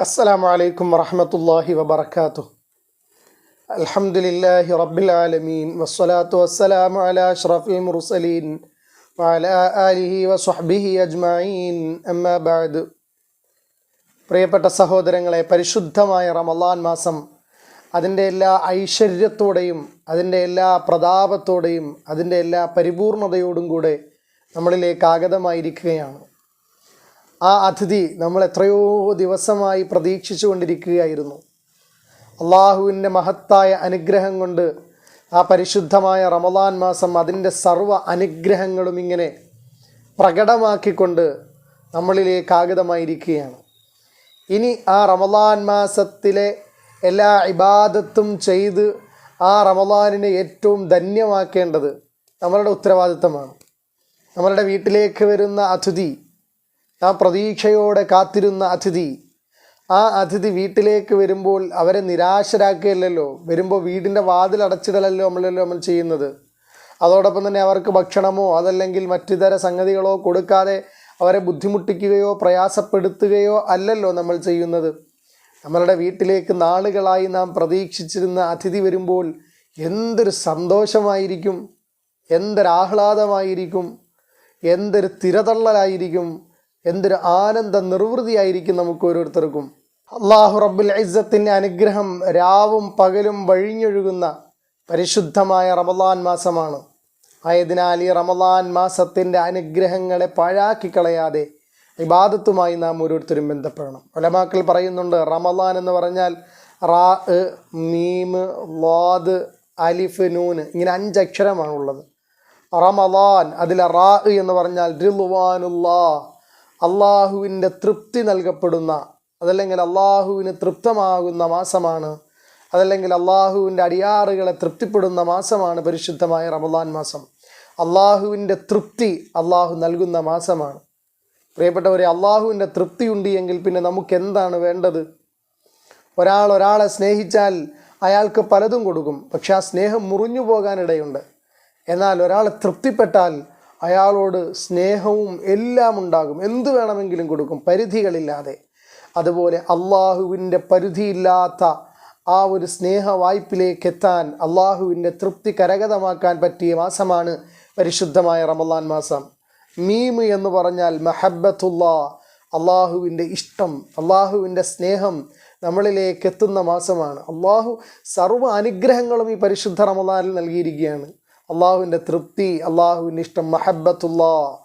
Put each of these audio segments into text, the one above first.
السلام عليكم ورحمة الله وبركاته الحمد لله رب العالمين والصلاة والسلام على أشرف المرسلين وعلى آله وصحبه أجمعين أما بعد പ്രിയപ്പെട്ട സഹോദരങ്ങളെ പരിശുദ്ധമായ റമലാൻ മാസം അതിൻ്റെ എല്ലാ ഐശ്വര്യത്തോടെയും അതിൻ്റെ എല്ലാ പ്രതാപത്തോടെയും അതിൻ്റെ എല്ലാ പരിപൂർണതയോടും കൂടെ നമ്മളിലേക്ക് ആഗതമായിരിക്കുകയാണ് ആ അതിഥി നമ്മൾ എത്രയോ ദിവസമായി പ്രതീക്ഷിച്ചു കൊണ്ടിരിക്കുകയായിരുന്നു അള്ളാഹുവിന്റെ മഹത്തായ അനുഗ്രഹം കൊണ്ട് ആ പരിശുദ്ധമായ റമദാൻ മാസം അതിന്റെ സർവ അനുഗ്രഹങ്ങളും ഇങ്ങനെ പ്രകടമാക്കിക്കൊണ്ട് നമ്മളിലേക്ക് ആഗതമായിരിക്കുകയാണ്. ഇനി ആ റമദാൻ മാസത്തിലെ എല്ലാ ഇബാദത്തും ചെയ്ത് ആ റമദാനിനെ ഏറ്റവും ധന്യമാക്കേണ്ടത് നമ്മളുടെ ഉത്തരവാദിത്തമാണ്. നമ്മളുടെ വീട്ടിലേക്ക് വരുന്ന അതിഥി നാം പ്രതീക്ഷയോടെ കാത്തിരുന്ന അതിഥി. ആ അതിഥി വീട്ടിലേക്ക് വരുമ്പോൾ അവരെ നിരാശരാക്കുകയല്ലല്ലോ. വരുമ്പോൾ വീടിന്റെ വാതിൽ അടച്ചിടലല്ലോ നമ്മളല്ലോ നമ്മൾ ചെയ്യുന്നത്. അതോടൊപ്പം തന്നെ അവർക്ക് ഭക്ഷണമോ അതല്ലെങ്കിൽ മറ്റിതര സംഗതികളോ കൊടുക്കാതെ അവരെ ബുദ്ധിമുട്ടിക്കുകയോ പ്രയാസപ്പെടുത്തുകയോ അല്ലല്ലോ നമ്മൾ ചെയ്യുന്നത്. നമ്മളുടെ വീട്ടിലേക്ക് നാളുകളായി നാം പ്രതീക്ഷിച്ചിരുന്ന അതിഥി വരുമ്പോൾ എന്തൊരു സന്തോഷമായിരിക്കും. എന്തൊരാഹ്ലാദമായിരിക്കും. എന്തൊരു തിരതള്ളലായിരിക്കും. എന്തൊരു ആനന്ദ നിർവൃതിയായിരിക്കും നമുക്ക് ഓരോരുത്തർക്കും. അള്ളാഹു റബ്ബുൽ ഇസ്സത്തിന്റെ അനുഗ്രഹം രാവും പകലും വഴിഞ്ഞൊഴുകുന്ന പരിശുദ്ധമായ റമലാൻ മാസമാണ്. ആയതിനാൽ ഈ റമദാൻ മാസത്തിന്റെ അനുഗ്രഹങ്ങളെ പാഴാക്കി കളയാതെ ഇബാദത്തുമായി നാം ഓരോരുത്തരും ബന്ധപ്പെടണം. ഒലമാക്കൾ പറയുന്നുണ്ട് റമദാൻ എന്ന് പറഞ്ഞാൽ റാ മീമ് ലോദ് അലിഫ് നൂന് ഇങ്ങനെ അഞ്ചക്ഷരമാണുള്ളത്. റമദാൻ അതിലെ റാ എന്ന് പറഞ്ഞാൽ റിളുവാനുല്ലാ അള്ളാഹുവിന്റെ തൃപ്തി നൽകപ്പെടുന്ന അതല്ലെങ്കിൽ അള്ളാഹുവിന് തൃപ്തമാകുന്ന മാസമാണ് അതല്ലെങ്കിൽ അള്ളാഹുവിന്റെ അടിയാറുകളെ തൃപ്തിപ്പെടുന്ന മാസമാണ് പരിശുദ്ധമായ റമദാൻ മാസം. അള്ളാഹുവിന്റെ തൃപ്തി അള്ളാഹു നൽകുന്ന മാസമാണ്. പ്രിയപ്പെട്ടവരെ അള്ളാഹുവിന്റെ തൃപ്തി ഉണ്ട് എങ്കിൽ പിന്നെ നമുക്ക് എന്താണ് വേണ്ടത്? ഒരാൾ ഒരാളെ സ്നേഹിച്ചാൽ അയാൾക്ക് പലതും കൊടുക്കും പക്ഷെ ആ സ്നേഹം മുറിഞ്ഞു പോകാനിടയുണ്ട്. എന്നാൽ ഒരാളെ തൃപ്തിപ്പെട്ടാൽ അയാളോട് സ്നേഹവും എല്ലാം ഉണ്ടാകും. എന്തു വേണമെങ്കിലും കൊടുക്കും. പരിധികളില്ലാതെ. അതുപോലെ അള്ളാഹുവിന്റെ പരിധിയില്ലാത്ത ആ ഒരു സ്നേഹ വായ്പിലേക്ക് എത്താൻ അള്ളാഹുവിന്റെ തൃപ്തി കരഗതമാക്കാൻ പറ്റിയ മാസമാണ് പരിശുദ്ധമായ റമലാൻ മാസം. മീമ് എന്ന് പറഞ്ഞാൽ മഹബത്തുല്ലാ അള്ളാഹുവിന്റെ ഇഷ്ടം അള്ളാഹുവിന്റെ സ്നേഹം നമ്മളിലേക്ക് എത്തുന്ന മാസമാണ്. അള്ളാഹു സർവ അനുഗ്രഹങ്ങളും ഈ പരിശുദ്ധ റമദാനിൽ നൽകിയിരിക്കുകയാണ്. അള്ളാഹുവിന്റെ തൃപ്തി അള്ളാഹുവിന്റെ ഇഷ്ടം. മഹബത്തുല്ലാ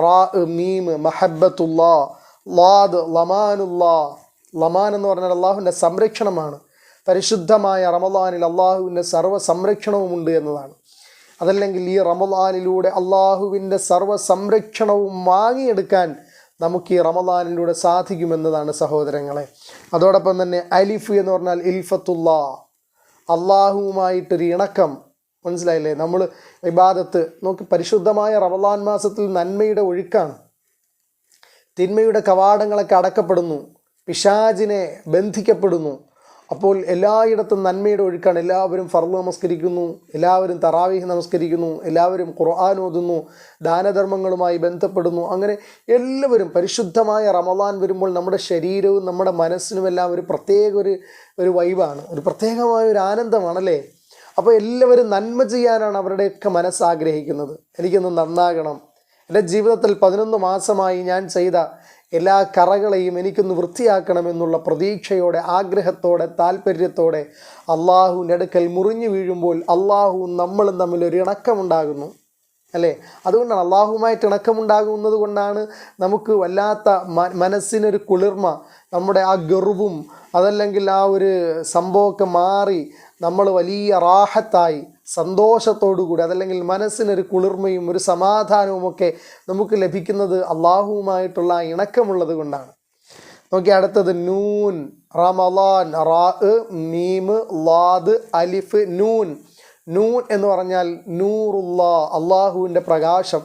റാ മീം മഹബത്തുല്ലാ ലാദ് ലമാനുല്ലാ. ലമാൻ എന്ന് പറഞ്ഞാൽ അള്ളാഹുവിന്റെ സംരക്ഷണമാണ്. പരിശുദ്ധമായ റമലാനിൽ അള്ളാഹുവിന്റെ സർവ സംരക്ഷണവും ഉണ്ട് എന്നതാണ്. അതല്ലെങ്കിൽ ഈ റമലാനിലൂടെ അള്ളാഹുവിന്റെ സർവ സംരക്ഷണവും വാങ്ങിയെടുക്കാൻ നമുക്ക് ഈ റമലാനിലൂടെ സാധിക്കുമെന്നതാണ് സഹോദരങ്ങളെ. അതോടൊപ്പം തന്നെ അലിഫ് എന്ന് പറഞ്ഞാൽ ഇൽഫത്തുല്ലാ. അള്ളാഹുവുമായിട്ടൊരു ഇണക്കം മനസ്സിലായില്ലേ? നമ്മൾ ഇബാദത്ത് നോക്കി പരിശുദ്ധമായ റമലാൻ മാസത്തിൽ നന്മയുടെ ഒഴുക്കാണ്. തിന്മയുടെ കവാടങ്ങളൊക്കെ അടക്കപ്പെടുന്നു. പിശാജിനെ ബന്ധിക്കപ്പെടുന്നു. അപ്പോൾ എല്ലായിടത്തും നന്മയുടെ ഒഴുക്കാണ്. എല്ലാവരും ഫർദ് നമസ്കരിക്കുന്നു. എല്ലാവരും തറാവീഹ് നമസ്കരിക്കുന്നു. എല്ലാവരും ഖുർആൻ ഓതുന്നു. ദാനധർമ്മങ്ങളുമായി ബന്ധപ്പെടുന്നു. അങ്ങനെ എല്ലാവരും പരിശുദ്ധമായ റമദാൻ വരുമ്പോൾ നമ്മുടെ ശരീരവും നമ്മുടെ മനസ്സിനുമെല്ലാം ഒരു പ്രത്യേക ഒരു ഒരു വൈബാണ്. ഒരു പ്രത്യേകമായ ഒരു ആനന്ദമാണല്ലേ? അപ്പോൾ എല്ലാവരും നന്മ ചെയ്യാനാണ് അവരുടെയൊക്കെ മനസ്സാഗ്രഹിക്കുന്നത്. എനിക്കൊന്ന് നന്നാകണം. എന്റെ ജീവിതത്തിൽ പതിനൊന്ന് മാസമായി ഞാൻ ചെയ്ത എല്ലാ കറകളെയും എനിക്കൊന്ന് വൃത്തിയാക്കണമെന്നുള്ള പ്രതീക്ഷയോടെ ആഗ്രഹത്തോടെ താല്പര്യത്തോടെ അള്ളാഹുവിന്റെ അടുക്കൽ മുറിഞ്ഞു വീഴുമ്പോൾ അള്ളാഹുവും നമ്മളും തമ്മിൽ ഒരു ഇണക്കമുണ്ടാകുന്നു. അല്ലേ? അതുകൊണ്ടാണ് അള്ളാഹുമായിട്ട് ഇണക്കമുണ്ടാകുന്നത് കൊണ്ടാണ് നമുക്ക് വല്ലാത്ത മനസ്സിനൊരു കുളിർമ നമ്മുടെ ആ ഗർവും അതല്ലെങ്കിൽ ആ ഒരു സംഭവമൊക്കെ മാറി നമ്മൾ വലിയ റാഹത്തായി സന്തോഷത്തോടുകൂടി അതല്ലെങ്കിൽ മനസ്സിനൊരു കുളിർമയും ഒരു സമാധാനവും ഒക്കെ നമുക്ക് ലഭിക്കുന്നത് അള്ളാഹുവുമായിട്ടുള്ള ഇണക്കമുള്ളത് കൊണ്ടാണ്. നോക്കി അടുത്തത് നൂൻ റമലാൻ റാ മീമ് ലാദ് അലിഫ് നൂൻ. നൂൻ എന്ന് പറഞ്ഞാൽ നൂറുല്ലാ അള്ളാഹുവിന്റെ പ്രകാശം.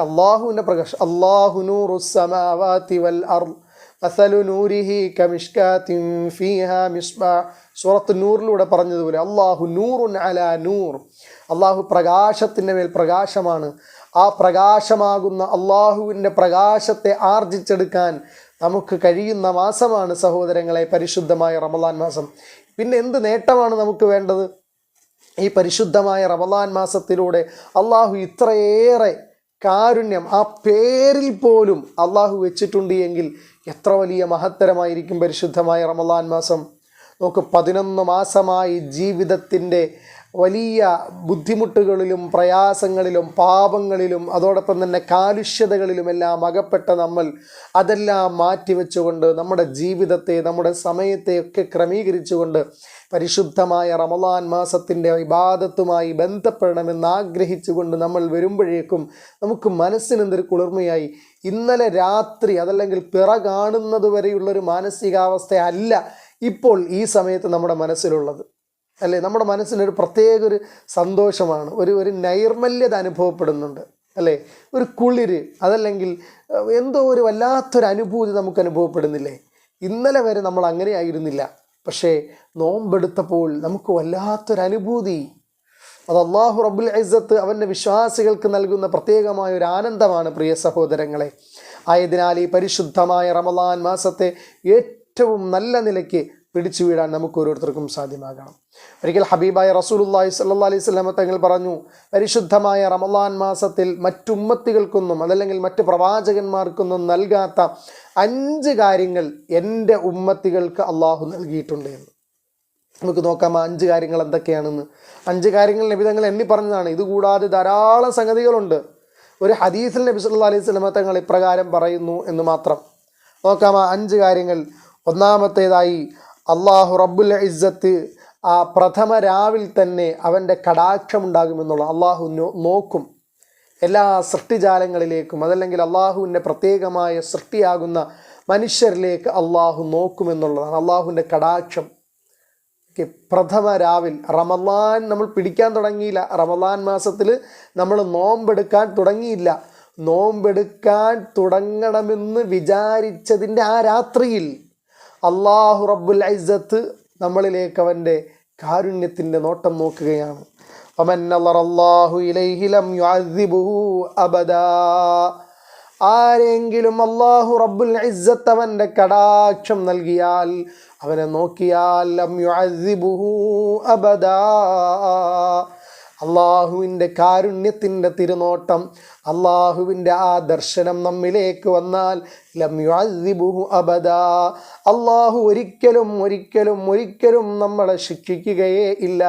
അള്ളാഹുവിന്റെ പ്രകാശം. അള്ളാഹു നൂറു സമാവാതി വൽ അർ മസലു നൂരിഹി കമിഷ്കാത്തിൻ ഫീഹ മിസ്ബാ. സൂറത്ത് നൂറിലൂടെ പറഞ്ഞതുപോലെ അള്ളാഹു നൂറുൻ അല നൂർ. അള്ളാഹു പ്രകാശത്തിന്റെ മേൽ പ്രകാശമാണ്. ആ പ്രകാശമാകുന്ന അള്ളാഹുവിന്റെ പ്രകാശത്തെ ആർജിച്ചെടുക്കാൻ നമുക്ക് കഴിയുന്ന മാസമാണ് സഹോദരങ്ങളെ പരിശുദ്ധമായ റമദാൻ മാസം. പിന്നെ എന്ത് നേട്ടമാണ് നമുക്ക് വേണ്ടത്? ഈ പരിശുദ്ധമായ റമദാൻ മാസത്തിലൂടെ അള്ളാഹു ഇത്രയേറെ കാരുണ്യം ആ പേരിൽ പോലും അള്ളാഹു വെച്ചിട്ടുണ്ട് എങ്കിൽ എത്ര വലിയ മഹത്തരമായിരിക്കും പരിശുദ്ധമായ റമദാൻ മാസം? നോക്ക് പതിനൊന്ന് മാസമായി ജീവിതത്തിന്റെ വലിയ ബുദ്ധിമുട്ടുകളിലും പ്രയാസങ്ങളിലും പാപങ്ങളിലും അതോടൊപ്പം തന്നെ കാലുഷ്യതകളിലുമെല്ലാം അകപ്പെട്ട നമ്മൾ അതെല്ലാം മാറ്റിവെച്ചുകൊണ്ട് നമ്മുടെ ജീവിതത്തെ നമ്മുടെ സമയത്തെ സമയത്തെയൊക്കെ ക്രമീകരിച്ചുകൊണ്ട് പരിശുദ്ധമായ റമദാൻ മാസത്തിന്റെ വിവാദത്തുമായി ബന്ധപ്പെടണമെന്ന് ആഗ്രഹിച്ചുകൊണ്ട് നമ്മൾ വരുമ്പോഴേക്കും നമുക്ക് മനസ്സിനെന്തൊരു കുളിർമയായി ഇന്നലെ രാത്രി അതല്ലെങ്കിൽ പിറ കാണുന്നത് വരെയുള്ളൊരു മാനസികാവസ്ഥയല്ല ഇപ്പോൾ ഈ സമയത്ത് നമ്മുടെ മനസ്സിലുള്ളത്. അല്ലേ? നമ്മുടെ മനസ്സിനൊരു പ്രത്യേക ഒരു സന്തോഷമാണ്. ഒരു ഒരു നൈർമല്യത അനുഭവപ്പെടുന്നുണ്ട്. അല്ലേ? ഒരു കുളിര് അതല്ലെങ്കിൽ എന്തോ ഒരു വല്ലാത്തൊരു അനുഭൂതി നമുക്ക് അനുഭവപ്പെടുന്നില്ലേ? ഇന്നലെ വരെ നമ്മൾ അങ്ങനെ ആയിരുന്നില്ല പക്ഷേ നോമ്പെടുത്തപ്പോൾ നമുക്ക് വല്ലാത്തൊരു അനുഭൂതി അത് അള്ളാഹു റബ്ബുൽ ഇസ്സത്ത് അവന്റെ വിശ്വാസികൾക്ക് നൽകുന്ന പ്രത്യേകമായ ഒരു ആനന്ദമാണ് പ്രിയ സഹോദരങ്ങളെ. ആയതിനാൽ ഈ പരിശുദ്ധമായ റമദാൻ മാസത്തെ ഏറ്റവും നല്ല നിലയ്ക്ക് പിടിച്ചു വീഴാൻ നമുക്ക് ഓരോരുത്തർക്കും സാധ്യമാകണം. ഒരിക്കൽ ഹബീബായ റസൂലുള്ളാഹി സ്വല്ലല്ലാഹി അലൈഹി സ്വലമ തങ്ങൾ പറഞ്ഞു പരിശുദ്ധമായ റമദാൻ മാസത്തിൽ മറ്റുമ്മത്തികൾക്കൊന്നും അതല്ലെങ്കിൽ മറ്റ് പ്രവാചകന്മാർക്കൊന്നും നൽകാത്ത അഞ്ച് കാര്യങ്ങൾ എന്റെ ഉമ്മത്തികൾക്ക് അള്ളാഹു നൽകിയിട്ടുണ്ട് എന്ന്. നമുക്ക് നോക്കാം അഞ്ച് കാര്യങ്ങൾ എന്തൊക്കെയാണെന്ന്. അഞ്ച് കാര്യങ്ങൾ നബി തങ്ങൾ എണ്ണി പറഞ്ഞതാണ്. ഇതുകൂടാതെ ധാരാളം സംഗതികളുണ്ട്. ഒരു ഹദീസിൽ നബി സല്ല അലൈഹി സ്വലമ തങ്ങൾ ഇപ്രകാരം പറയുന്നു എന്ന് മാത്രം. നോക്കാം ആ അഞ്ച് കാര്യങ്ങൾ. ഒന്നാമത്തേതായി അള്ളാഹു റബ്ബുൽ ഇസ്സത്ത് ആ പ്രഥമ രാവിൽ തന്നെ അവന്റെ കടാക്ഷമുണ്ടാകുമെന്നുള്ള അള്ളാഹു നോക്കും. എല്ലാ സൃഷ്ടിജാലങ്ങളിലേക്കും അതല്ലെങ്കിൽ അള്ളാഹുവിന്റെ പ്രത്യേകമായ സൃഷ്ടിയാകുന്ന മനുഷ്യരിലേക്ക് അള്ളാഹു നോക്കുമെന്നുള്ളതാണ്. അള്ളാഹുവിന്റെ കടാക്ഷം. പ്രഥമ രാവിൽ റമദാൻ നമ്മൾ പിടിക്കാൻ തുടങ്ങിയില്ല. റമദാൻ മാസത്തിൽ നമ്മൾ നോമ്പെടുക്കാൻ തുടങ്ങിയില്ല. നോമ്പെടുക്കാൻ തുടങ്ങണമെന്ന് വിചാരിച്ചതിന്റെ ആ രാത്രിയിൽ അള്ളാഹു റബ്ബുൽ ഐസത്ത് നമ്മളിലേക്ക് അവന്റെ കാരുണ്യത്തിന്റെ നോട്ടം നോക്കുകയാണ്. ആരെങ്കിലും അള്ളാഹു റബ്ബുൽ ഇസ്സത്ത് അവന്റെ കടാക്ഷം നൽകിയാൽ അവനെ നോക്കിയാൽ അബദാ. അള്ളാഹുവിന്റെ കാരുണ്യത്തിന്റെ തിരുനോട്ടം അള്ളാഹുവിന്റെ ആ ദർശനം നമ്മിലേക്ക് വന്നാൽ ലം അബദ അബദാ. അള്ളാഹു ഒരിക്കലും ഒരിക്കലും ഒരിക്കലും നമ്മളെ ശിക്ഷിക്കുകയേ ഇല്ല.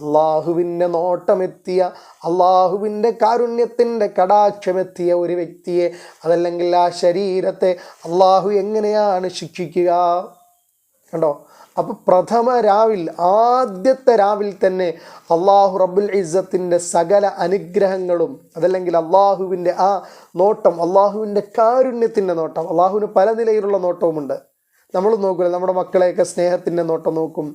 അള്ളാഹുവിന്റെ നോട്ടമെത്തിയ അള്ളാഹുവിന്റെ കാരുണ്യത്തിന്റെ കടാക്ഷമെത്തിയ ഒരു വ്യക്തിയെ അതല്ലെങ്കിൽ ആ ശരീരത്തെ അള്ളാഹു എങ്ങനെയാണ് ശിക്ഷിക്കുക? കണ്ടോ? അപ്പോൾ പ്രഥമ രാവിൽ ആദ്യത്തെ രാവിൽ തന്നെ അള്ളാഹു റബ്ബുൽ ഇസ്സത്തിന്റെ സകല അനുഗ്രഹങ്ങളും അതല്ലെങ്കിൽ അള്ളാഹുവിന്റെ ആ നോട്ടം അള്ളാഹുവിന്റെ കാരുണ്യത്തിന്റെ നോട്ടം അള്ളാഹുവിന് പല നിലയിലുള്ള നോട്ടവുമുണ്ട്. നമ്മൾ നോക്കില്ല നമ്മുടെ മക്കളെയൊക്കെ സ്നേഹത്തിന്റെ നോട്ടം നോക്കും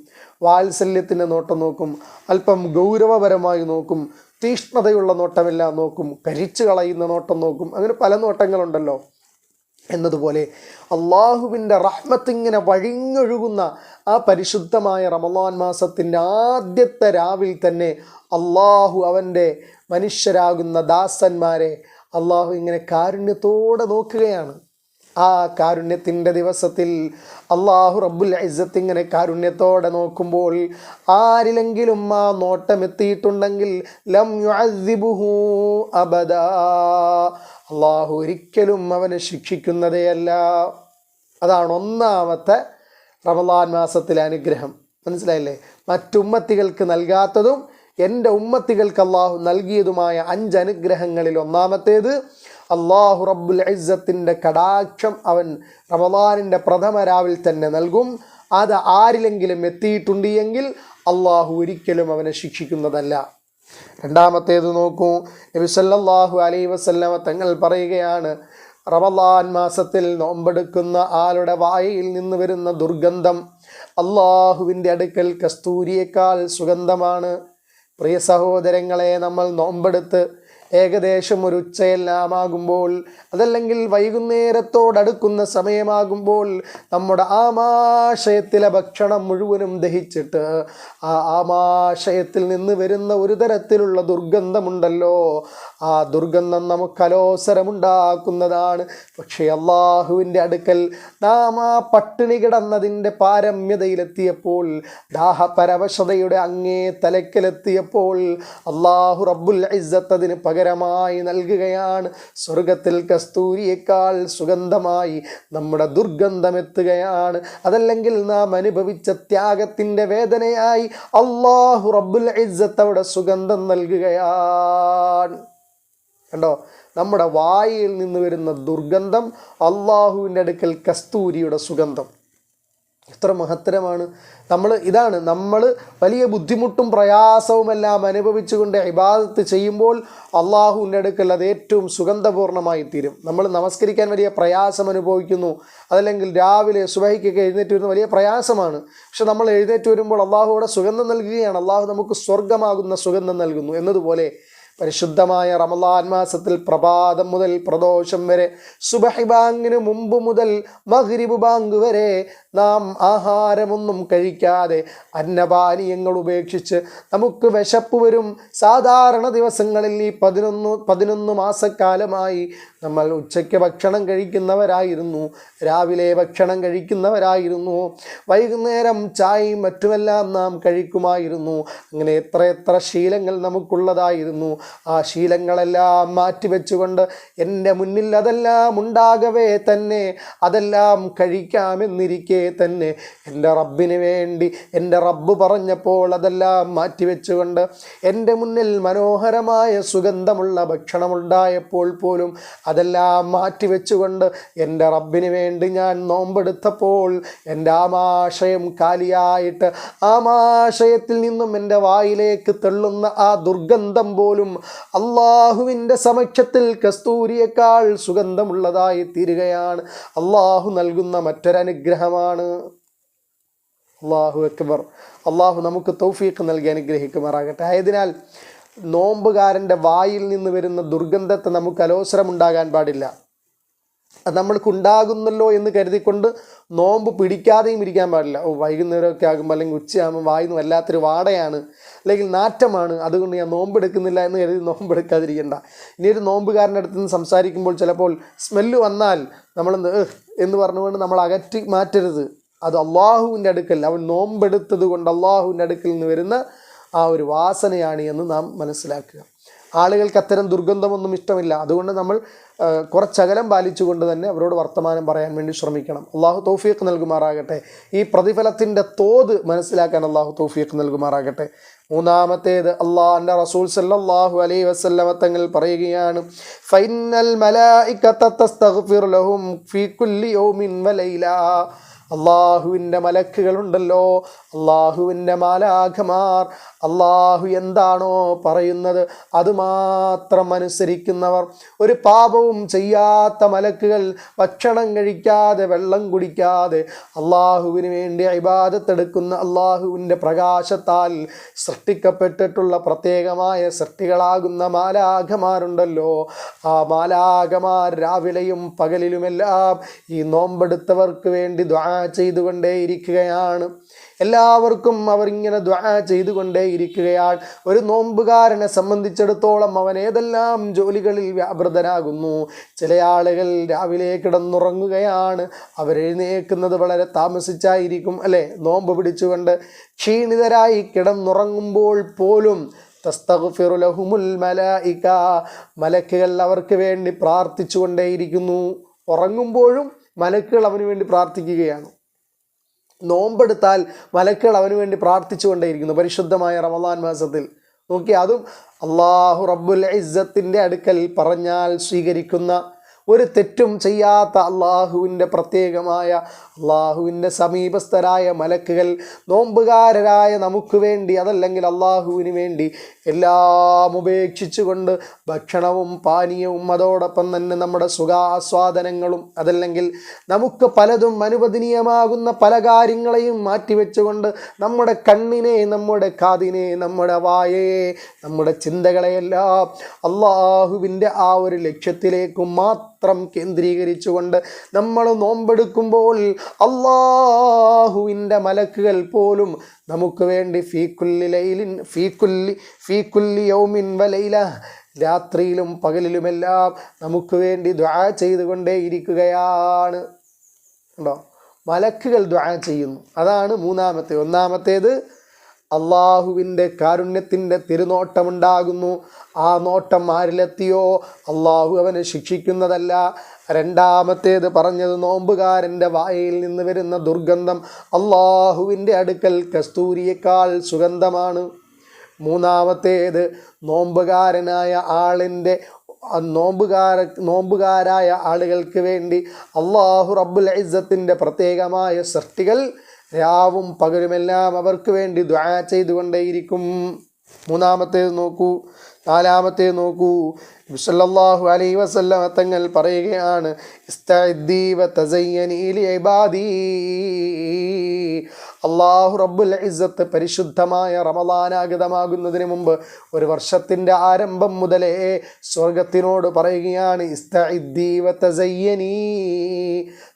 വാത്സല്യത്തിന്റെ നോട്ടം നോക്കും അല്പം ഗൗരവപരമായി നോക്കും തീഷ്ണതയുള്ള നോട്ടമെല്ലാം നോക്കും കരിച്ചു കളയുന്ന നോട്ടം നോക്കും അങ്ങനെ പല നോട്ടങ്ങളുണ്ടല്ലോ. എന്നതുപോലെ അള്ളാഹുവിന്റെ റഹ്മത്ത് ഇങ്ങനെ വഴിഞ്ഞൊഴുകുന്ന ആ പരിശുദ്ധമായ റമലാൻ മാസത്തിന്റെ ആദ്യത്തെ രാവിൽ തന്നെ അള്ളാഹു അവന്റെ മനുഷ്യരാകുന്ന ദാസന്മാരെ അള്ളാഹു ഇങ്ങനെ കാരുണ്യത്തോടെ നോക്കുകയാണ്. ആ കാരുണ്യത്തിന്റെ ദിവസത്തിൽ അള്ളാഹു റബ്ബുൽ ഇസ്സത്ത് ഇങ്ങനെ കാരുണ്യത്തോടെ നോക്കുമ്പോൾ ആരിലെങ്കിലും ആ നോട്ടമെത്തിയിട്ടുണ്ടെങ്കിൽ ലം അബദാ. അള്ളാഹു ഒരിക്കലും അവനെ ശിക്ഷിക്കുന്നതേയല്ല. അതാണ് ഒന്നാമത്തെ റമദാൻ മാസത്തിലെ അനുഗ്രഹം. മനസ്സിലായില്ലേ? മറ്റുമ്മത്തികൾക്ക് നൽകാത്തതും എന്റെ ഉമ്മത്തികൾക്ക് അള്ളാഹു നൽകിയതുമായ അഞ്ച് അനുഗ്രഹങ്ങളിൽ ഒന്നാമത്തേത് അള്ളാഹു റബ്ബുൽ ഇസ്സത്തിന്റെ കടാക്ഷം അവൻ റമദാനിന്റെ പ്രഥമ രാവിൽ തന്നെ നൽകും. അത് ആരിലെങ്കിലും എത്തിയിട്ടുണ്ട് എങ്കിൽ അള്ളാഹു ഒരിക്കലും അവനെ ശിക്ഷിക്കുന്നതല്ല. രണ്ടാമത്തേത് നോക്കൂ നബി സല്ലല്ലാഹു അലൈഹി വസല്ലമ തങ്ങൾ പറയുകയാണ് റമദാൻ മാസത്തിൽ നോമ്പെടുക്കുന്ന ആളുടെ വായിൽ നിന്ന് വരുന്ന ദുർഗന്ധം അള്ളാഹുവിന്റെ അടുക്കൽ കസ്തൂരിയേക്കാൾ സുഗന്ധമാണ്. പ്രിയ സഹോദരങ്ങളെ നമ്മൾ നോമ്പെടുത്ത് ഏകദേശം ഒരു ഉച്ചയെല്ലാം ആകുമ്പോൾ അതല്ലെങ്കിൽ വൈകുന്നേരത്തോടടുക്കുന്ന സമയമാകുമ്പോൾ നമ്മുടെ ആമാശയത്തിലെ ഭക്ഷണം മുഴുവനും ദഹിച്ചിട്ട് ആ ആമാശയത്തിൽ നിന്ന് വരുന്ന ഒരു തരത്തിലുള്ള ദുർഗന്ധമുണ്ടല്ലോ. ആ ദുർഗന്ധം നമുക്ക് അലോസരമുണ്ടാക്കുന്നതാണ്. പക്ഷേ അള്ളാഹുവിന്റെ അടുക്കൽ നാം ആ പട്ടിണി കിടന്നതിന്റെ പാരമ്യതയിലെത്തിയപ്പോൾ ദാഹപരവശതയുടെ അങ്ങേ തലക്കിലെത്തിയപ്പോൾ അള്ളാഹു റബ്ബുൽ ഇസ്സത്ത് അതിന് പകരമായി നൽകുകയാണ്. സ്വർഗത്തിൽ കസ്തൂരിയേക്കാൾ സുഗന്ധമായി നമ്മുടെ ദുർഗന്ധം എത്തുകയാണ് അതല്ലെങ്കിൽ നാം അനുഭവിച്ച ത്യാഗത്തിന്റെ വേദനയായി അള്ളാഹു റബ്ബുൽ ഇസ്സത്ത് അവിടെ സുഗന്ധം നൽകുകയാണ്. കണ്ടോ? നമ്മുടെ വായിൽ നിന്ന് വരുന്ന ദുർഗന്ധം അള്ളാഹുവിന്റെ അടുക്കൽ കസ്തൂരിയുടെ സുഗന്ധം. എത്ര മഹത്തരമാണ്. നമ്മൾ ഇതാണ് നമ്മൾ വലിയ ബുദ്ധിമുട്ടും പ്രയാസവുമെല്ലാം അനുഭവിച്ചുകൊണ്ട് ഇബാദത്ത് ചെയ്യുമ്പോൾ അള്ളാഹുവിന്റെ അടുക്കൽ അത് ഏറ്റവും സുഗന്ധപൂർണമായി തീരും. നമ്മൾ നമസ്കരിക്കാൻ വലിയ പ്രയാസം അനുഭവിക്കുന്നു. അതല്ലെങ്കിൽ രാവിലെ സുബഹിക്കൊക്കെ എഴുന്നേറ്റ് വരുന്ന വലിയ പ്രയാസമാണ്. പക്ഷെ നമ്മൾ എഴുന്നേറ്റ് വരുമ്പോൾ അള്ളാഹുവിടെ സുഗന്ധം നൽകുകയാണ്. അള്ളാഹു നമുക്ക് സ്വർഗമാകുന്ന സുഗന്ധം നൽകുന്നു. എന്നതുപോലെ പരിശുദ്ധമായ റമലാൻ മാസത്തിൽ പ്രഭാതം മുതൽ പ്രദോഷം വരെ സുബഹി ബാങ്കിന് മുമ്പ് മുതൽ മഗ്രിബ് ബാങ്ക് വരെ നാം ആഹാരമൊന്നും കഴിക്കാതെ അന്നപാനീയങ്ങൾ ഉപേക്ഷിച്ച് നമുക്ക് വിശപ്പ് വരും. സാധാരണ ദിവസങ്ങളിൽ ഈ പതിനൊന്ന് പതിനൊന്ന് മാസക്കാലമായി നമ്മൾ ഉച്ചയ്ക്ക് ഭക്ഷണം കഴിക്കുന്നവരായിരുന്നു രാവിലെ ഭക്ഷണം കഴിക്കുന്നവരായിരുന്നു വൈകുന്നേരം ചായയും മറ്റുമെല്ലാം നാം കഴിക്കുമായിരുന്നു. അങ്ങനെ എത്ര എത്ര ശീലങ്ങൾ നമുക്കുള്ളതായിരുന്നു. ആ ശീലങ്ങളെല്ലാം മാറ്റിവെച്ചുകൊണ്ട് എന്റെ മുന്നിൽ അതെല്ലാം ഉണ്ടാകവേ തന്നെ അതെല്ലാം കഴിക്കാമെന്നിരിക്കെ തന്നെ. എന്റെ റബ്ബിന് വേണ്ടി എന്റെ റബ്ബ് പറഞ്ഞപ്പോൾ അതെല്ലാം മാറ്റിവെച്ചുകൊണ്ട് എന്റെ മുന്നിൽ മനോഹരമായ സുഗന്ധമുള്ള ഭക്ഷണമുണ്ടായപ്പോൾ പോലും അതെല്ലാം മാറ്റിവെച്ചുകൊണ്ട് എന്റെ റബ്ബിന് വേണ്ടി ഞാൻ നോമ്പെടുത്തപ്പോൾ എന്റെ ആമാശയം കാലിയായിട്ട് ആമാശയത്തിൽ നിന്നും എന്റെ വായിലേക്ക് തെള്ളുന്ന ആ ദുർഗന്ധം പോലും അള്ളാഹുവിന്റെ സമക്ഷത്തിൽ കസ്തൂരിയേക്കാൾ സുഗന്ധമുള്ളതായി തീരുകയാണ്. അള്ളാഹു നൽകുന്ന മറ്റൊരനുഗ്രഹമാണ്. അള്ളാഹു അക്ബർ. അള്ളാഹു നമുക്ക് തൗഫീഖ് നൽകി അനുഗ്രഹിക്കുമാറാകട്ടെ. ആയതിനാൽ നോമ്പുകാരന്റെ വായിൽ നിന്ന് വരുന്ന ദുർഗന്ധത്തെ നമുക്ക് അലോസരമുണ്ടാകാൻ പാടില്ല. അത് നമ്മൾക്കുണ്ടാകുന്നല്ലോ എന്ന് കരുതിക്കൊണ്ട് നോമ്പ് പിടിക്കാതെയും ഇരിക്കാൻ പാടില്ല. ഓ വൈകുന്നേരമൊക്കെ ആകുമ്പോൾ അല്ലെങ്കിൽ ഉച്ചയാകുമ്പോൾ വായുന്നു വല്ലാത്തൊരു വാടയാണ് അല്ലെങ്കിൽ നാറ്റമാണ്. അതുകൊണ്ട് ഞാൻ നോമ്പെടുക്കുന്നില്ല എന്ന് കരുതി നോമ്പെടുക്കാതിരിക്കണ്ട ഇനി ഒരു നോമ്പുകാരന്റെ അടുത്ത് നിന്ന് സംസാരിക്കുമ്പോൾ ചിലപ്പോൾ സ്മെല്ല് വന്നാൽ നമ്മൾ എന്ന് പറഞ്ഞുകൊണ്ട് നമ്മൾ അകറ്റി മാറ്റരുത്. അത് അള്ളാഹുവിന്റെ അടുക്കൽ അവൻ നോമ്പെടുത്തത് കൊണ്ട് അള്ളാഹുവിന്റെ അടുക്കൽ നിന്ന് വരുന്ന ആ ഒരു വാസനയാണ് എന്ന് നാം മനസ്സിലാക്കുക. ആളുകൾക്ക് അത്തരം ദുർഗന്ധമൊന്നും ഇഷ്ടമില്ല. അതുകൊണ്ട് നമ്മൾ കുറച്ചകലം പാലിച്ചുകൊണ്ട് തന്നെ അവരോട് വർത്തമാനം പറയാൻ വേണ്ടി ശ്രമിക്കണം. അള്ളാഹു തൗഫീഖ് നൽകുമാറാകട്ടെ. ഈ പ്രതിഫലത്തിന്റെ തോത് മനസ്സിലാക്കാൻ അള്ളാഹു തൗഫീഖ് നൽകുമാറാകട്ടെ. മൂന്നാമത്തേത് അള്ളാഹിന്റെ റസൂൽ സല്ലല്ലാഹു അലൈഹി വസല്ലമ തങ്ങൾ പറയുകയാണ് ഫൈനൽ ലഹും ഫീ കുല്ലി യൗമിൻ വലൈല. അള്ളാഹുവിന്റെ മലക്കുകളുണ്ടല്ലോ. അള്ളാഹുവിന്റെ മാലാഖമാർ. അള്ളാഹു എന്താണോ പറയുന്നത് അതുമാത്രം അനുസരിക്കുന്നവർ. ഒരു പാപവും ചെയ്യാത്ത മലക്കുകൾ ഭക്ഷണം കഴിക്കാതെ വെള്ളം കുടിക്കാതെ അള്ളാഹുവിന് വേണ്ടി അഭിബാധത്തെടുക്കുന്ന അള്ളാഹുവിന്റെ പ്രകാശത്താൽ സൃഷ്ടിക്കപ്പെട്ടിട്ടുള്ള പ്രത്യേകമായ സൃഷ്ടികളാകുന്ന മാലാഖമാരുണ്ടല്ലോ. ആ മാലാഖമാർ രാവിലെയും പകലിലുമെല്ലാം ഈ നോമ്പെടുത്തവർക്ക് വേണ്ടി ദ്വാ ചെയ്തുകൊണ്ടേയിരിക്കുകയാണ്. എല്ലാവർക്കും അവർ ഇങ്ങനെ ദ്വാ ചെയ്തുകൊണ്ടേയിരിക്കുകയാണ് ഒരു നോമ്പുകാരനെ സംബന്ധിച്ചിടത്തോളം അവൻ ഏതെല്ലാം ജോലികളിൽ വ്യാപൃതനാകുന്നു. ചില ആളുകൾ രാവിലെ കിടന്നുറങ്ങുകയാണ്. അവരെഴുന്നേക്കുന്നത് വളരെ താമസിച്ചായിരിക്കും അല്ലേ? നോമ്പ് പിടിച്ചുകൊണ്ട് ക്ഷീണിതരായി കിടന്നുറങ്ങുമ്പോൾ പോലും മലായിക. മലക്കുകൾ അവർക്ക് വേണ്ടി പ്രാർത്ഥിച്ചുകൊണ്ടേയിരിക്കുന്നു. ഉറങ്ങുമ്പോഴും മലക്കുകൾ അവന് വേണ്ടി പ്രാർത്ഥിക്കുകയാണ്. നോമ്പെടുത്താൽ മലക്കുകൾ അവന് വേണ്ടി പ്രാർത്ഥിച്ചുകൊണ്ടേയിരിക്കുന്നു പരിശുദ്ധമായ റമദാൻ മാസത്തിൽ. നോക്കി അതും അള്ളാഹു റബ്ബുൽ ഇസ്സത്തിന്റെ അടുക്കൽ പറഞ്ഞാൽ സ്വീകരിക്കുന്ന ഒരു തെറ്റും ചെയ്യാത്ത അള്ളാഹുവിന്റെ പ്രത്യേകമായ അള്ളാഹുവിന്റെ സമീപസ്ഥരായ മലക്കുകൾ നോമ്പുകാരരായ നമുക്ക് വേണ്ടി അതല്ലെങ്കിൽ അള്ളാഹുവിന് വേണ്ടി എല്ലാം ഉപേക്ഷിച്ചുകൊണ്ട് ഭക്ഷണവും പാനീയവും അതോടൊപ്പം തന്നെ നമ്മുടെ സുഖാസ്വാദനങ്ങളും അതല്ലെങ്കിൽ നമുക്ക് പലതും അനുവദനീയമാകുന്ന പല കാര്യങ്ങളെയും മാറ്റിവെച്ചുകൊണ്ട് നമ്മുടെ കണ്ണിനെ നമ്മുടെ കാതിനെ നമ്മുടെ വായയെ നമ്മുടെ ചിന്തകളെയെല്ലാം അള്ളാഹുവിന്റെ ആ ഒരു ലക്ഷ്യത്തിലേക്ക് മാത്രം കേന്ദ്രീകരിച്ചുകൊണ്ട് നമ്മൾ നോമ്പെടുക്കുമ്പോൾ അള്ളാഹുവിന്റെ മലക്കുകൾ പോലും നമുക്ക് വേണ്ടി ഫീക്കുല്ലി ലൈലിൻ ഫീക്കുല്ലി ഫീക്കുല്ലി യൗമിൻ വലൈല രാത്രിയിലും പകലിലുമെല്ലാം നമുക്ക് വേണ്ടി ദ്വാ ചെയ്തുകൊണ്ടേയിരിക്കുകയാണ്. ഉണ്ടോ മലക്കുകൾ ദ്വാ ചെയ്യുന്നു. അതാണ് മൂന്നാമത്തെ. ഒന്നാമത്തേത് അള്ളാഹുവിന്റെ കാരുണ്യത്തിന്റെ തിരുനോട്ടമുണ്ടാകുന്നു. ആ നോട്ടം ആരിലെത്തിയോ? അള്ളാഹു അവനെ ശിക്ഷിക്കുന്നതല്ല. രണ്ടാമത്തേത് പറഞ്ഞത് നോമ്പുകാരന്റെ വായയിൽ നിന്ന് വരുന്ന ദുർഗന്ധം അള്ളാഹുവിന്റെ അടുക്കൽ കസ്തൂരിയേക്കാൾ സുഗന്ധമാണ്. മൂന്നാമത്തേത് നോമ്പുകാരനായ ആളിന്റെ നോമ്പുകാര നോമ്പുകാരായ ആളുകൾക്ക് വേണ്ടി അള്ളാഹു റബ്ബുൽ ഇസ്സത്തിന്റെ പ്രത്യേകമായ സൃഷ്ടികൾ രാവും പകലുമെല്ലാം അവർക്ക് വേണ്ടി ദ്വാ ചെയ്തുകൊണ്ടേയിരിക്കും. മൂന്നാമത്തേത് നോക്കൂ നാലാമത്തേത് നോക്കൂ. സല്ലല്ലാഹു അലൈ വസല്ലമ തങ്ങൾ പറയുകയാണ് അള്ളാഹു റബ്ബുൽ ഇസ്സത്ത് പരിശുദ്ധമായ റമലാനാഗതമാകുന്നതിന് മുമ്പ് ഒരു വർഷത്തിന്റെ ആരംഭം മുതലേ സ്വർഗത്തിനോട് പറയുകയാണ്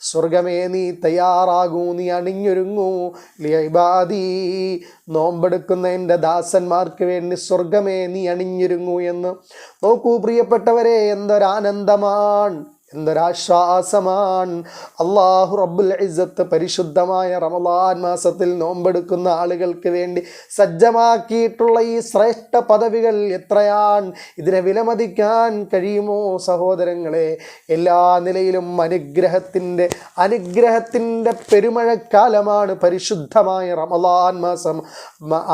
സ്വർഗമേ നീ തയ്യാറാകൂ നീ അണിഞ്ഞൊരുങ്ങൂ ലിയബാദി നോമ്പെടുക്കുന്ന എന്റെ ദാസന്മാർക്ക് വേണ്ടി സ്വർഗമേ നീ അണിഞ്ഞൊരുങ്ങൂ എന്ന്. നോക്കൂ പ്രിയപ്പെട്ടവരെ എന്തൊരാനന്ദമാണ് എന്തൊരാശ്വാസമാണ് അള്ളാഹു റബ്ബുൽ ഇസത്ത് പരിശുദ്ധമായ റമലാൻ മാസത്തിൽ നോമ്പെടുക്കുന്ന ആളുകൾക്ക് വേണ്ടി സജ്ജമാക്കിയിട്ടുള്ള ഈ ശ്രേഷ്ഠ പദവികൾ എത്രയാൻ ഇതിനെ വിലമതിക്കാൻ കഴിയുമോ സഹോദരങ്ങളെ? എല്ലാ നിലയിലും അനുഗ്രഹത്തിന്റെ അനുഗ്രഹത്തിന്റെ പെരുമഴക്കാലമാണ് പരിശുദ്ധമായ റമലാൻ മാസം.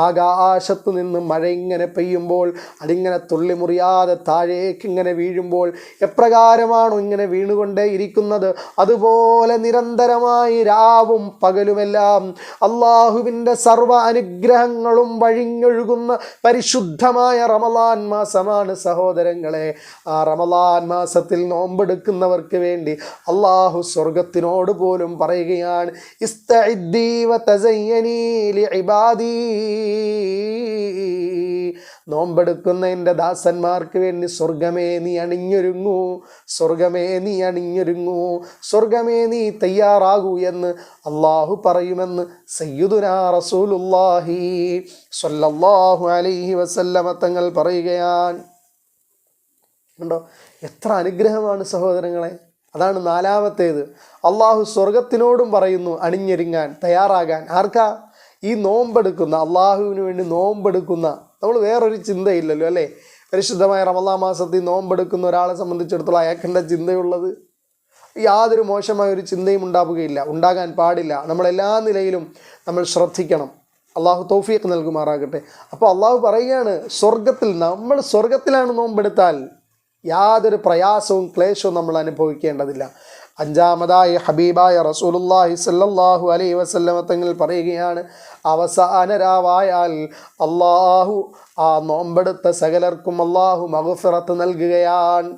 ആകാശത്തു നിന്ന് മഴ ഇങ്ങനെ പെയ്യുമ്പോൾ അതിങ്ങനെ തുള്ളിമുറിയാതെ താഴേക്ക് ഇങ്ങനെ വീഴുമ്പോൾ എപ്രകാരമാണോ ഇങ്ങനെ വീണുകൊണ്ടേ ഇരിക്കുന്നത്. അതുപോലെ നിരന്തരമായി രാവും പകലുമെല്ലാം അള്ളാഹുവിന്റെ സർവ അനുഗ്രഹങ്ങളും വഴിഞ്ഞൊഴുകുന്ന പരിശുദ്ധമായ റമലാൻ മാസമാണ് സഹോദരങ്ങളെ. ആ റമലാൻ മാസത്തിൽ നോമ്പെടുക്കുന്നവർക്ക് വേണ്ടി അള്ളാഹു സ്വർഗത്തിനോട് പോലും പറയുകയാണ് ഇസ്തീവ വതസയ്യനീ ലിഇബാദീ നോമ്പെടുക്കുന്ന ദാസന്മാർക്ക് വേണ്ടി സ്വർഗമേ നീ അണിഞ്ഞൊരുങ്ങൂ സ്വർഗമേ നീ അണിഞ്ഞൊരുങ്ങൂ സ്വർഗമേ നീ തയ്യാറാകൂ എന്ന് അള്ളാഹു പറയുമെന്ന് സയ്യുദുനാ റസൂലുല്ലാഹി സ്വല്ലല്ലാഹു അലൈഹി വസല്ലമ തങ്ങൾ പറയുകയാണ്. ഉണ്ടോ എത്ര അനുഗ്രഹമാണ് സഹോദരങ്ങളെ. അതാണ് നാലാമത്തേത്. അള്ളാഹു സ്വർഗത്തിനോടും പറയുന്നു അണിഞ്ഞൊരുങ്ങാൻ തയ്യാറാകാൻ. ആർക്കാ? ഈ നോമ്പെടുക്കുന്ന അള്ളാഹുവിന് വേണ്ടി നോമ്പെടുക്കുന്ന നമ്മൾ വേറൊരു ചിന്തയില്ലല്ലോ അല്ലേ? പരിശുദ്ധമായ റമദാ മാസത്തിൽ നോമ്പെടുക്കുന്ന ഒരാളെ സംബന്ധിച്ചിടത്തോളം അയാൾക്കെന്താ ചിന്തയുള്ളത്? യാതൊരു മോശമായ ഒരു ചിന്തയും ഉണ്ടാവുകയില്ല ഉണ്ടാകാൻ പാടില്ല. നമ്മളെല്ലാ നിലയിലും നമ്മൾ ശ്രദ്ധിക്കണം. അള്ളാഹു തൗഫീഖ് നൽകുമാറാകട്ടെ. അപ്പോൾ അള്ളാഹു പറയുകയാണ് സ്വർഗത്തിൽ നമ്മൾ സ്വർഗത്തിലാണ് നോമ്പെടുത്താൽ യാതൊരു പ്രയാസവും ക്ലേശവും നമ്മൾ അനുഭവിക്കേണ്ടതില്ല. അഞ്ചാമതായി ഹബീബായ റസൂലുല്ലാഹി സല്ലല്ലാഹു അലൈഹി വസല്ലമ തങ്ങൾ പറയുകയാണ് അവസാന രാവായാൽ അള്ളാഹു ആ നോമ്പെടുത്ത സകലർക്കും അള്ളാഹു മഹഫിറത്ത് നൽകുകയാണ്.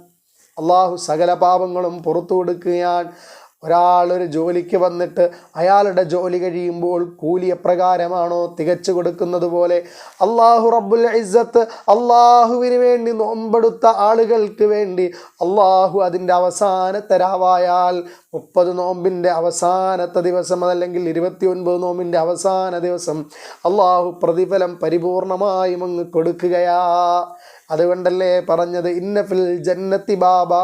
അള്ളാഹു സകല പാപങ്ങളും പുറത്തു കൊടുക്കുകയാണ്. ഒരാളൊരു ജോലിക്ക് വന്നിട്ട് അയാളുടെ ജോലി കഴിയുമ്പോൾ കൂലി എപ്രകാരമാണോ തികച്ചു കൊടുക്കുന്നത് പോലെ? അള്ളാഹു റബ്ബുൽ ഇസ്സത്ത് അള്ളാഹുവിന് വേണ്ടി നോമ്പെടുത്ത ആളുകൾക്ക് വേണ്ടി അള്ളാഹു അതിന്റെ അവസാനത്തെ രാവായാൽ മുപ്പത് നോമ്പിന്റെ അവസാനത്തെ ദിവസം അതല്ലെങ്കിൽ ഇരുപത്തി ഒൻപത് നോമ്പിന്റെ അവസാന ദിവസം അള്ളാഹു പ്രതിഫലം പരിപൂർണമായും അങ്ങ് കൊടുക്കുകയാ. അതുകൊണ്ടല്ലേ പറഞ്ഞത്? ഇന്നഫിൽ ജന്നത്തി ബാബ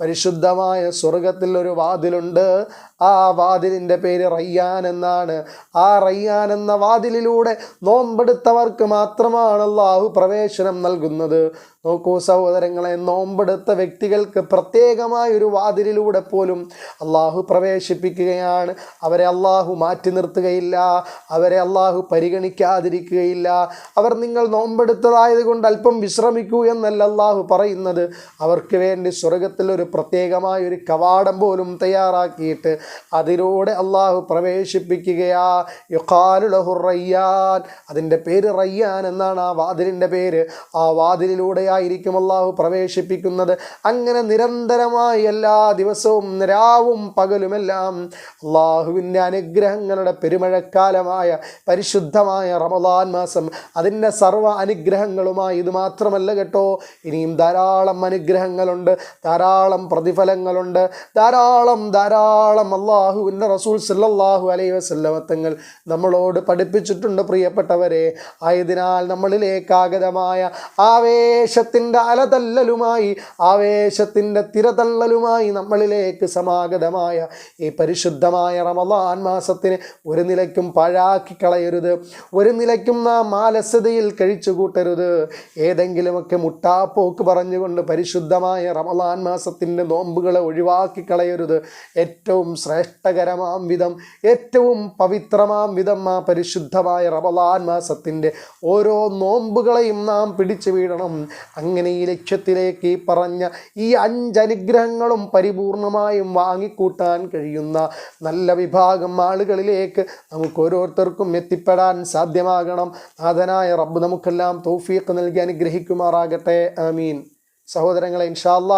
പരിശുദ്ധമായ സ്വർഗത്തിൽ ഒരു വാതിലുണ്ട്. ആ വാതിലിന്റെ പേര് റയ്യാൻ എന്നാണ്. ആ റയ്യാൻ എന്ന വാതിലിലൂടെ നോമ്പെടുത്തവർക്ക് മാത്രമാണ് അള്ളാഹു പ്രവേശനം നൽകുന്നത്. നോക്കൂ സഹോദരങ്ങളെ നോമ്പെടുത്ത വ്യക്തികൾക്ക് പ്രത്യേകമായ ഒരു വാതിലിലൂടെ പോലും അള്ളാഹു പ്രവേശിപ്പിക്കുകയാണ്. അവരെ അള്ളാഹു മാറ്റി നിർത്തുകയില്ല അവരെ അള്ളാഹു പരിഗണിക്കാതിരിക്കുകയില്ല. അവർ നിങ്ങൾ നോമ്പെടുത്തതായത് കൊണ്ട് അല്പം വിശ്രമിക്കൂ എന്നല്ല അള്ളാഹു പറയുന്നത്. അവർക്ക് വേണ്ടി സ്വർഗത്തിൽ ഒരു പ്രത്യേകമായ ഒരു കവാടം പോലും തയ്യാറാക്കിയിട്ട് അതിലൂടെ അള്ളാഹു പ്രവേശിപ്പിക്കുകയാ. യുഖാലു ലഹു റയ്യാൻ. അതിന്റെ പേര് റയ്യാൻ എന്നാണ് ആ വാതിലിന്റെ പേര്. ആ വാതിലിലൂടെ ആയിരിക്കും അള്ളാഹു പ്രവേശിപ്പിക്കുന്നത്. അങ്ങനെ നിരന്തരമായി എല്ലാ ദിവസവും രാവും പകലുമെല്ലാം അള്ളാഹുവിന്റെ അനുഗ്രഹങ്ങളുടെ പെരുമഴക്കാലമായ പരിശുദ്ധമായ റമദാൻ മാസം അതിന്റെ സർവ അനുഗ്രഹങ്ങളുമായി ഇത് മാത്രമല്ല കേട്ടോ. ഇനിയും ധാരാളം അനുഗ്രഹങ്ങളുണ്ട് ധാരാളം പ്രതിഫലങ്ങളുണ്ട് ധാരാളം ധാരാളം അള്ളാഹുവിന്റെ റസൂൽ സല്ലാഹു അലൈ വസല്ലമത്തങ്ങൾ നമ്മളോട് പഠിപ്പിച്ചിട്ടുണ്ട് പ്രിയപ്പെട്ടവരെ. ആയതിനാൽ നമ്മളിലേക്കാഗതമായ ആവേശത്തിന്റെ അലതല്ലലുമായി ആവേശത്തിന്റെ തിരതള്ളലുമായി നമ്മളിലേക്ക് സമാഗതമായ ഈ പരിശുദ്ധമായ റമദാൻ മാസത്തിന് ഒരു നിലയ്ക്കും പാഴാക്കി കളയരുത്. ഒരു നിലയ്ക്കും നാം മാലസ്യതയിൽ കഴിച്ചു കൂട്ടരുത്. ഏതെങ്കിലുമൊക്കെ മുട്ടാപ്പോക്ക് പറഞ്ഞുകൊണ്ട് പരിശുദ്ധമായ റമദാൻ മാസത്തിന്റെ നോമ്പുകളെ ഒഴിവാക്കി കളയരുത്. ഏറ്റവും ശ്രേഷ്ഠകരമാം വിധം ഏറ്റവും പവിത്രമാം വിധം ആ പരിശുദ്ധമായ റബലാൻ മാസത്തിന്റെ ഓരോ നോമ്പുകളെയും നാം പിടിച്ചു വീഴണം. അങ്ങനെ ഈ ലക്ഷ്യത്തിലേക്ക് ഈ പറഞ്ഞ ഈ അഞ്ചനുഗ്രഹങ്ങളും പരിപൂർണമായും വാങ്ങിക്കൂട്ടാൻ കഴിയുന്ന നല്ല വിഭാഗം ആളുകളിലേക്ക് നമുക്ക് ഓരോരുത്തർക്കും എത്തിപ്പെടാൻ സാധ്യമാകണം. നാഥനായ റബ്ബ് നമുക്കെല്ലാം തൗഫീഖ് നൽകി അനുഗ്രഹിക്കുമാറാകട്ടെ. ആമീൻ. സഹോദരങ്ങളെ ഇൻഷാല്ല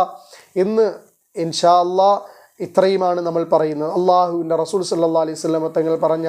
ഇന്ന് ഇൻഷാല്ല ഇത്രയുമാണ് നമ്മൾ പറയുന്നത്. അള്ളാഹുവിന്റെ റസൂൽ സല്ലാ അലൈഹി സ്വലമ തങ്ങൾ പറഞ്ഞ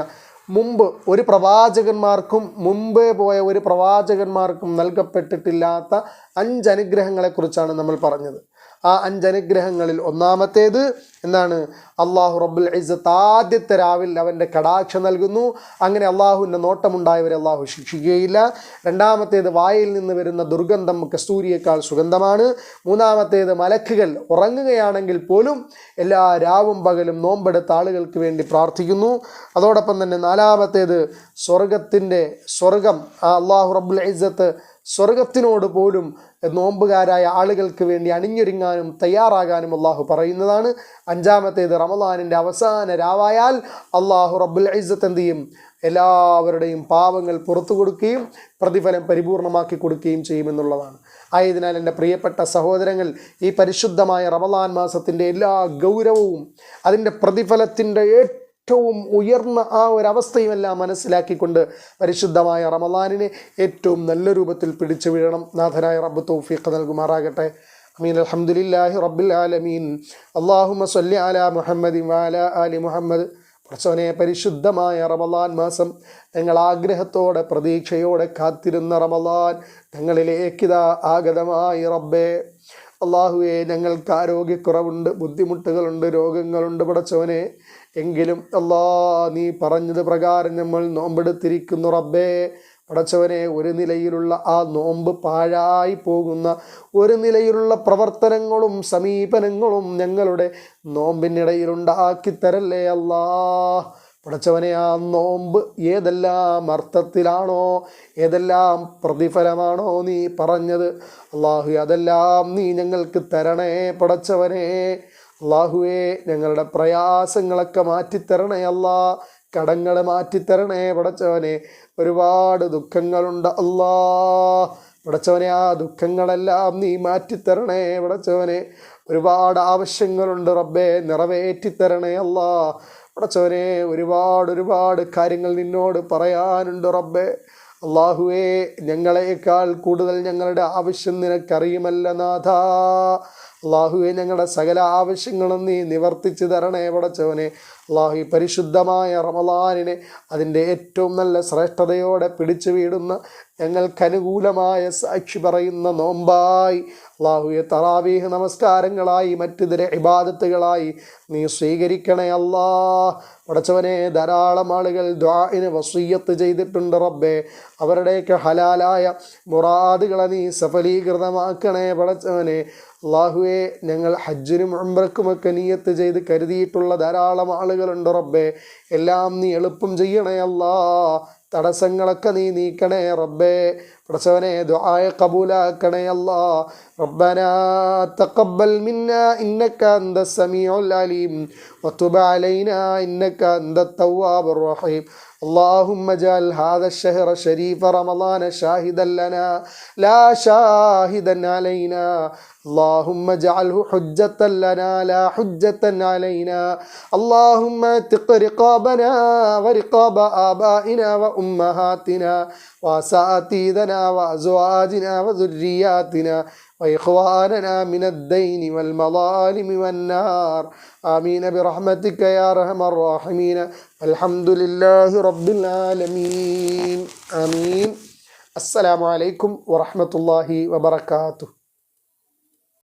മുമ്പ് ഒരു പ്രവാചകന്മാർക്കും മുമ്പേ പോയ ഒരു പ്രവാചകന്മാർക്കും നൽകപ്പെട്ടിട്ടില്ലാത്ത അഞ്ച് അനുഗ്രഹങ്ങളെക്കുറിച്ചാണ് നമ്മൾ പറഞ്ഞത്. ആ അഞ്ചനുഗ്രഹങ്ങളിൽ ഒന്നാമത്തേത് എന്താണ്? അള്ളാഹു റബ്ബുൽ ഇസ്സത്ത് ആദ്യത്തെ രാവിൽ അവന്റെ കടാക്ഷ നൽകുന്നു. അങ്ങനെ അള്ളാഹുവിന്റെ നോട്ടമുണ്ടായവരെ അള്ളാഹു ശിക്ഷിക്കുകയില്ല. രണ്ടാമത്തേത് വായിൽ നിന്ന് വരുന്ന ദുർഗന്ധം കസ്തൂരിയേക്കാൾ സുഗന്ധമാണ്. മൂന്നാമത്തേത് മലക്കുകൾ ഉറങ്ങുകയാണെങ്കിൽ പോലും എല്ലാ രാവും പകലും നോമ്പെടുത്ത ആളുകൾക്ക് വേണ്ടി പ്രാർത്ഥിക്കുന്നു. അതോടൊപ്പം തന്നെ നാലാമത്തേത് സ്വർഗത്തിന്റെ സ്വർഗം ആ അള്ളാഹു റബ്ബുൽ ഇസ്സത്ത് സ്വർഗത്തിനോട് പോലും നോമ്പുകാരായ ആളുകൾക്ക് വേണ്ടി അണിഞ്ഞൊരുങ്ങാനും തയ്യാറാകാനും അള്ളാഹു പറയുന്നതാണ്. അഞ്ചാമത്തേത് റമദാനിന്റെ അവസാന രാവായാൽ അള്ളാഹു റബ്ബുൽ ഇസ്സത്ത് എന്ത് ചെയ്യും? എല്ലാവരുടെയും പാവങ്ങൾ പുറത്തു കൊടുക്കുകയും പ്രതിഫലം പരിപൂർണമാക്കി കൊടുക്കുകയും ചെയ്യുമെന്നുള്ളതാണ്. ആയതിനാൽ എന്റെ പ്രിയപ്പെട്ട സഹോദരങ്ങൾ ഈ പരിശുദ്ധമായ റമദാൻ മാസത്തിന്റെ എല്ലാ ഗൗരവവും അതിന്റെ പ്രതിഫലത്തിന്റെ ഏറ്റവും ഉയർന്ന ആ ഒരവസ്ഥയുമെല്ലാം മനസ്സിലാക്കിക്കൊണ്ട് പരിശുദ്ധമായ റമദാനിനെ ഏറ്റവും നല്ല രൂപത്തിൽ പിടിച്ചു വീഴണം. നാഥനായ റബ്ബ് തൗഫീഖ് നൽകുമാറാകട്ടെ. അമീൻ. അലഹമുല്ലാഹി റബ്ബിൽ ആലമീൻ. അള്ളാഹുമ സല്ലി അല മുഹമ്മദ് വാല അലി മുഹമ്മദ്. പ്രസവനെ പരിശുദ്ധമായ റമദാൻ മാസം ഞങ്ങൾ ആഗ്രഹത്തോടെ പ്രതീക്ഷയോടെ കാത്തിരുന്ന റമദാൻ ഞങ്ങളിലേക്കിതാ ആഗതമായി റബ്ബേ. അള്ളാഹുവെ ഞങ്ങൾക്ക് ആരോഗ്യക്കുറവുണ്ട് ബുദ്ധിമുട്ടുകളുണ്ട് രോഗങ്ങളുണ്ട് പടച്ചവനെ എങ്കിലും അല്ലാ നീ പറഞ്ഞത് പ്രകാരം നമ്മൾ നോമ്പെടുത്തിരിക്കുന്നു റബ്ബേ. പടച്ചവനെ ഒരു നിലയിലുള്ള ആ നോമ്പ് പാഴായി പോകുന്ന ഒരു നിലയിലുള്ള പ്രവർത്തനങ്ങളും സമീപനങ്ങളും ഞങ്ങളുടെ നോമ്പിനിടയിലുണ്ടാക്കി തരല്ലേ അല്ലാ. പടച്ചവനെ ആ നോമ്പ് ഏതെല്ലാം അർത്ഥത്തിലാണോ ഏതെല്ലാം പ്രതിഫലമാണോ നീ പറഞ്ഞത്? അള്ളാഹു അതെല്ലാം നീ ഞങ്ങൾക്ക് തരണേ പടച്ചവനെ. അള്ളാഹുവേ ഞങ്ങളുടെ പ്രയാസങ്ങളൊക്കെ മാറ്റിത്തരണേ അല്ലാ. കടങ്ങൾ മാറ്റിത്തരണേ പടച്ചവനെ. ഒരുപാട് ദുഃഖങ്ങളുണ്ട് അല്ലാ. പടച്ചവനെ ആ ദുഃഖങ്ങളെല്ലാം നീ മാറ്റിത്തരണേ പടച്ചവനെ. ഒരുപാട് ആവശ്യങ്ങളുണ്ട് റബ്ബെ നിറവേറ്റിത്തരണേ അല്ലാ. പടച്ചവനെ ഒരുപാട് ഒരുപാട് കാര്യങ്ങൾ നിന്നോട് പറയാനുണ്ട് റബ്ബെ. അള്ളാഹുവേ ഞങ്ങളെക്കാൾ കൂടുതൽ ഞങ്ങളുടെ ആവശ്യം നിനക്കറിയുമല്ല നാഥ. അള്ളാഹുവെ ഞങ്ങളുടെ സകല ആവശ്യങ്ങളും നീ നിവർത്തിച്ചു തരണേ പടച്ചവനെ. അള്ളാഹു പരിശുദ്ധമായ റമലാനിനെ അതിന്റെ ഏറ്റവും നല്ല ശ്രേഷ്ഠതയോടെ പിടിച്ചു വീടുന്ന ഞങ്ങൾക്ക് അനുകൂലമായ സാക്ഷി പറയുന്ന നോമ്പായി. അള്ളാഹുയെ തറാവീഹ് നമസ്കാരങ്ങളായി മറ്റിതര ഇബാദത്തുകളായി നീ സ്വീകരിക്കണേ അല്ലാ. പടച്ചവനെ ധാരാളം ആളുകൾ ദ്വാഇന് വസീയത്ത് ചെയ്തിട്ടുണ്ട് റബ്ബേ. അവരുടെയൊക്കെ ഹലാലായ മുറാദുകളെ നീ സഫലീകൃതമാക്കണേ പടച്ചവനെ. അള്ളാഹുവെ ഞങ്ങൾ ഹജ്ജിനും ഉംറക്കുമൊക്കെ നീയത്ത് ചെയ്ത് കരുതിയിട്ടുള്ള ധാരാളം ആളുകളുണ്ട് റബ്ബേ. എല്ലാം നീ എളുപ്പം ചെയ്യണേ അല്ലാ. തടസ്സങ്ങളൊക്കെ നീ നീക്കണേ റബ്ബേ. പ്രസവനെ ദുആയ കബൂലാക്കണേ അല്ലാ. റബ്ബന തഖബ്ബൽ മിന്ന ഇന്നക അന്ത സമീഉൽ അലീം. വതുബ് അലൈനാ ഇന്നക അന്ത തവ്വാബുർ റഹീം. اللهم اجعل هذا الشهر شريف رمضان شاهدا لنا لا شاهدا علينا. اللهم اجعله حجة لنا لا حجة علينا. اللهم اتق رقابنا ورقاب آبائنا وأمهاتنا وأساتذتنا وأزواجنا وذرياتنا. وإخواننا من الدين والمظالم والنار آمين برحمتك يا أرحم الراحمين الحمد لله رب العالمين آمين السلام عليكم ورحمة الله وبركاته